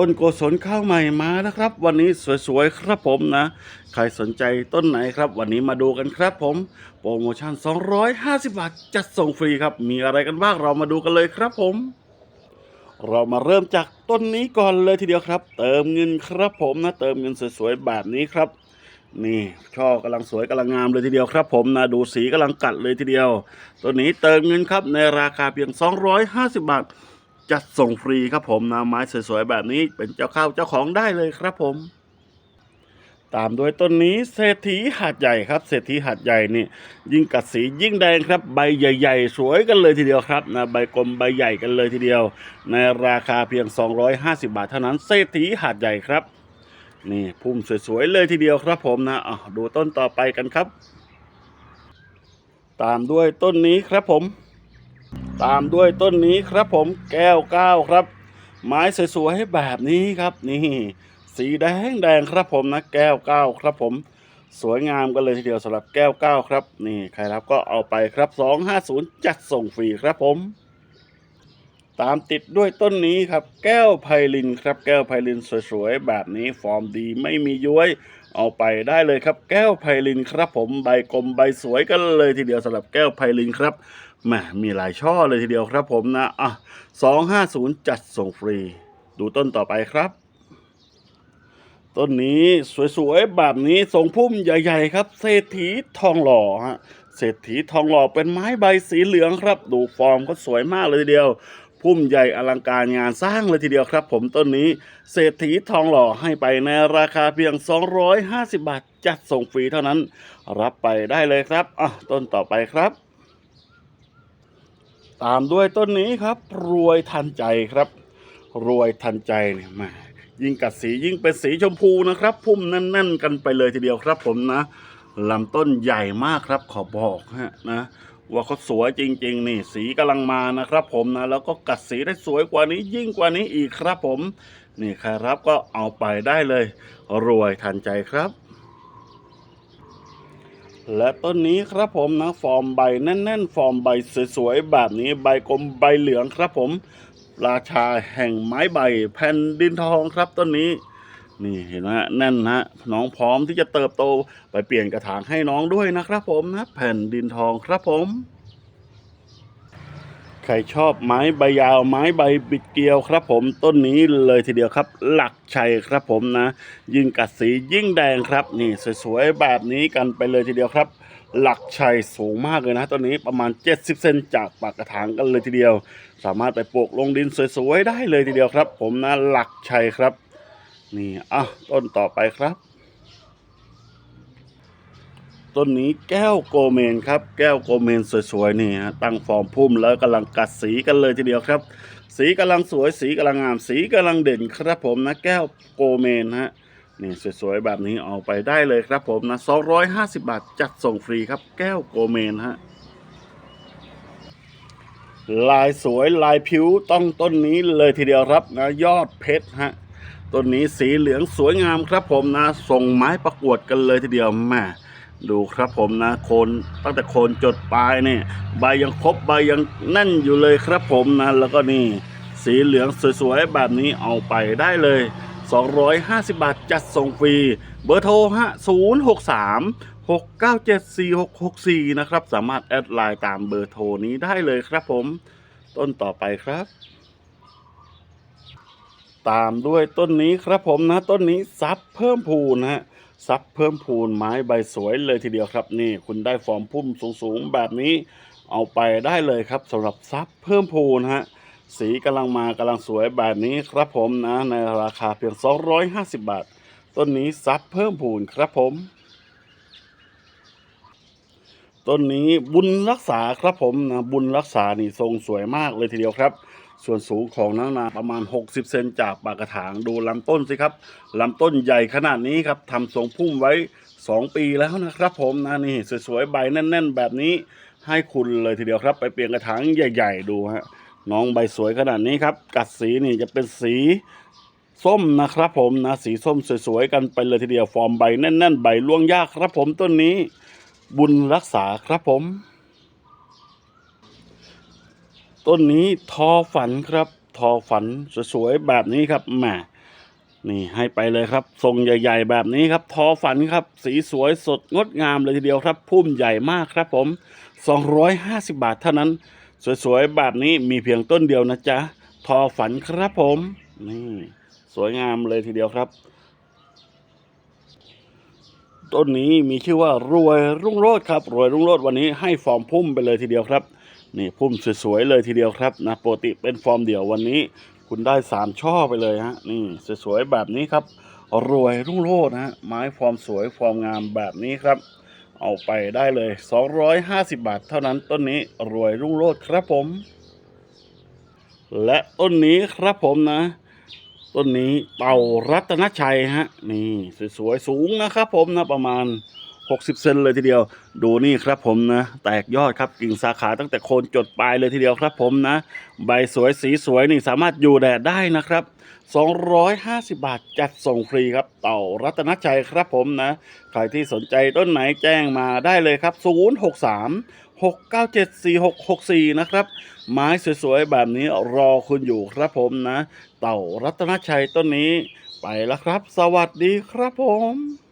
ต้นโกศลข้าวใหม่มาแล้วครับ วันนี้สวยๆครับผมนะ ใครสนใจต้นไหนครับ วันนี้มาดูกันครับผมโปรโมชั่น 250 บาทจัดส่งฟรีครับ มีอะไรกันบ้างเรามาดูกันเลยครับผม เรามาเริ่มจากต้นนี้ก่อนเลยทีเดียวครับ เติมเงินครับผมนะ เติมเงินสวยๆแบบนี้ครับนี่ช่อกำลังสวยกำลังงามเลยทีเดียวครับ ผมนะดูสีกำลังกัดเลยทีเดียว ตัวนี้เติมเงินครับในราคาเพียง 250 บาท จัดส่งฟรีครับผมนะไม้สวยๆแบบนี้เป็นเจ้าข้าวเจ้าของได้เลยครับผม ตามด้วยต้นนี้เศรษฐีหาดใหญ่ครับ เศรษฐีหาดใหญ่นี่ ยิ่งกัดสียิ่งแดงครับ ใบใหญ่ ๆ สวยกันเลยทีเดียวครับนะใบกลมใบใหญ่กันเลยทีเดียว ในราคาเพียง 250 บาทเท่านั้นเศรษฐีหาดใหญ่ครับ นี่พุ่มสวยๆเลยทีเดียวครับผมนะอะดูต้นต่อไปกันครับ ตามด้วยต้นนี้ครับผม ตามด้วยต้นนี้ครับผมแก้วก้าวครับ ไม้สวยๆแบบนี้ครับ นี่ สีแดงแดงครับผมนะแก้วก้าวครับผม สวยงามกันเลยทีเดียวสำหรับแก้วก้าวครับ นี่ใครรับก็เอาไปครับ 250 จัดส่งฟรีครับผม ตามติดด้วยต้นนี้ครับ แก้วไพลินครับ แก้วไพลินสวยๆ แบบนี้ฟอร์มดีไม่มีย้วย เอาไปได้เลยครับ แก้วไพลินครับ ผมใบกลมใบสวยกันเลยทีเดียวสำหรับแก้วไพลินครับแหมมีหลายช่อเลยทีเดียวครับผมนะอะ250 จัดส่งฟรี ดูต้นต่อไปครับต้นนี้สวยๆแบบนี้ทรงพุ่มใหญ่ๆครับ เศรษฐีทองหล่อฮะเศรษฐีทองหล่อเป็นไม้ใบสีเหลืองครับ ดูฟอร์มก็สวยมากเลยทีเดียว พุ่มใหญ่อลังการงานสร้างเลยทีเดียวครับ ผมต้นนี้เศรษฐีทองหล่อให้ไปในราคาเพียง 250 บาท จัดส่งฟรีเท่านั้น รับไปได้เลยครับอะต้นต่อไปครับ ตามด้วยต้นนี้ครับ รวยทันใจครับ รวยทันใจเนี่ยมายิ่งกัดสียิ่งเป็นสีชมพูนะครับ พุ่มแน่น ๆ กันไปเลยทีเดียวครับ ผมนะลำต้นใหญ่มากครับขอบอกฮะนะ ว่าเขาสวยจริง ๆ นี่สีกำลังมานะครับ ผมนะแล้วก็กัดสีได้สวยกว่านี้ยิ่งกว่านี้อีกครับผม นี่ใครรับก็เอาไปได้เลย รวยทันใจครับ และต้นนี้ครับผมนะฟอร์มใบแน่น ๆ ฟอร์มใบสวยๆแบบนี้ใบกลมใบเหลืองครับผม ราชาแห่งไม้ใบแผ่นดินทองครับต้นนี้ นี่เห็นไหมฮะแน่นนะฮะน้องพร้อมที่จะเติบโตไปเปลี่ยนกระถางให้น้องด้วยนะครับผมนะแผ่นดินทองครับผม ใครชอบไม้ใบยาวไม้ใบบิดเกลียวครับผมต้นนี้เลยทีเดียวครับ หลักชัยครับผมนะ ยิ่งกัดสียิ่งแดงครับ นี่สวยๆแบบนี้กันไปเลยทีเดียวครับหลักชัยสูงมากเลยนะต้นนี้ประมาณ 70 เซนจากปากกระถางกันเลยทีเดียว สามารถไปปลูกลงดินสวยๆได้เลยทีเดียวครับ ผมนะหลักชัยครับ นี่อะต้นต่อไปครับ ต้นนี้แก้วโกเมนครับ แก้วโกเมนสวยๆนี่ฮะตั้งฟอร์มพุ่มแล้วกำลังกัดสีกันเลยทีเดียวครับ สีกำลังสวยสีกำลังงาม สีกำลังเด่นครับผมนะ แก้วโกเมนฮะนี่สวยๆแบบนี้เอาไปได้เลยครับผมนะ 250 บาทจัดส่งฟรีครับ แก้วโกเมนฮะลายสวยลายผิวต้องต้นนี้เลยทีเดียวครับนะยอดเพชรฮะ ต้นนี้สีเหลืองสวยงามครับผมนะ ส่งไม้ประกวดกันเลยทีเดียวแม่ดูครับผมนะโคนตั้งแต่โคนจดปลายเนี่ยใบยังครบใบยังแน่นอยู่เลยครับผมนะแล้วก็นี่สีเหลืองสวยๆแบบนี้เอาไปได้เลย 250 บาทจัดส่งฟรี เบอร์โทรฮะ063 697 4664 นะครับ สามารถแอดไลน์ตามเบอร์โทรนี้ได้เลยครับผม ต้นต่อไปครับ ตามด้วยต้นนี้ครับผมนะต้นนี้ซับเพิ่มพูนนะฮะซับเพิ่มพูนไม้ใบสวยเลยทีเดียวครับนี่ คุณได้ฟอร์มพุ่มสูงๆแบบนี้ เอาไปได้เลยครับสำหรับซับเพิ่มพูนฮะสีกำลังมากำลังสวยแบบนี้ครับผมนะ ในราคาเพียง 250 บาท ต้นนี้ซับเพิ่มพูนครับผม ต้นนี้บุญรักษาครับผมนะบุญรักษานี่ทรงสวยมากเลยทีเดียวครับ ส่วนสูงของน้องนาประมาณ 60 เซนจากปากกระถางดูลำต้นสิครับลำต้นใหญ่ขนาดนี้ครับทำทรงพุ่มไว้ 2 ปีแล้วนะครับผมนะนี่สวยๆใบแน่น ๆ แบบนี้ให้คุณเลยทีเดียวครับ ไปเปลี่ยนกระถางใหญ่ ๆ ดูฮะน้องใบสวยขนาดนี้ครับ กัดสีนี่จะเป็นสีส้มนะครับผมนะสีส้มสวยๆกันไปเลยทีเดียวฟอร์มใบแน่น ๆ ใบล่วงยากครับผมต้นนี้ บุญรักษาครับผม ต้นนี้ทอฝันครับ ทอฝันสวยๆแบบนี้ครับแหมนี่ให้ไปเลยครับ ทรงใหญ่ ๆ แบบนี้ครับ ทอฝันครับ สีสวยสดงดงามเลยทีเดียวครับพุ่มใหญ่มากครับผม 250 บาทเท่านั้น สวยๆแบบนี้มีเพียงต้นเดียวนะจ๊ะทอฝันครับผมนี่สวยงามเลยทีเดียวครับ ต้นนี้มีชื่อว่ารวยรุ่งโรจน์ครับ รวยรุ่งโรจน์วันนี้ให้ฟอร์มพุ่มไปเลยทีเดียวครับ นี่พุ่มสวยๆเลยทีเดียวครับนะปกติเป็นฟอร์มเดี่ยววันนี้ คุณได้สามช่อไปเลยฮะนี่สวยๆแบบนี้ครับ รวยรุ่งโรจน์นะฮะไม้ฟอร์มสวยฟอร์มงามแบบนี้ครับ เอาไปได้เลย 250 บาท เท่านั้นต้นนี้รวยรุ่งโรจน์ครับผม และต้นนี้ครับผมนะต้นนี้เต่ารัตนชัยฮะนี่สวยๆสูงนะครับผมนะประมาณ 60 เซนเลยทีเดียว ดูนี่ครับผมนะ แตกยอดครับกิ่งสาขาตั้งแต่โคนจดปลายเลยทีเดียวครับผมนะ ใบสวยสีสวยนี่สามารถอยู่แดดได้นะครับ 250 บาทจัดส่งฟรีครับ เต่ารัตนชัยครับผมนะ ใครที่สนใจต้นไหนแจ้งมาได้เลยครับ 063 697 4664 นะครับ ไม้สวยๆ แบบนี้รอคุณอยู่ครับผมนะ เต่ารัตนชัยต้นนี้ไปแล้วครับ สวัสดีครับผม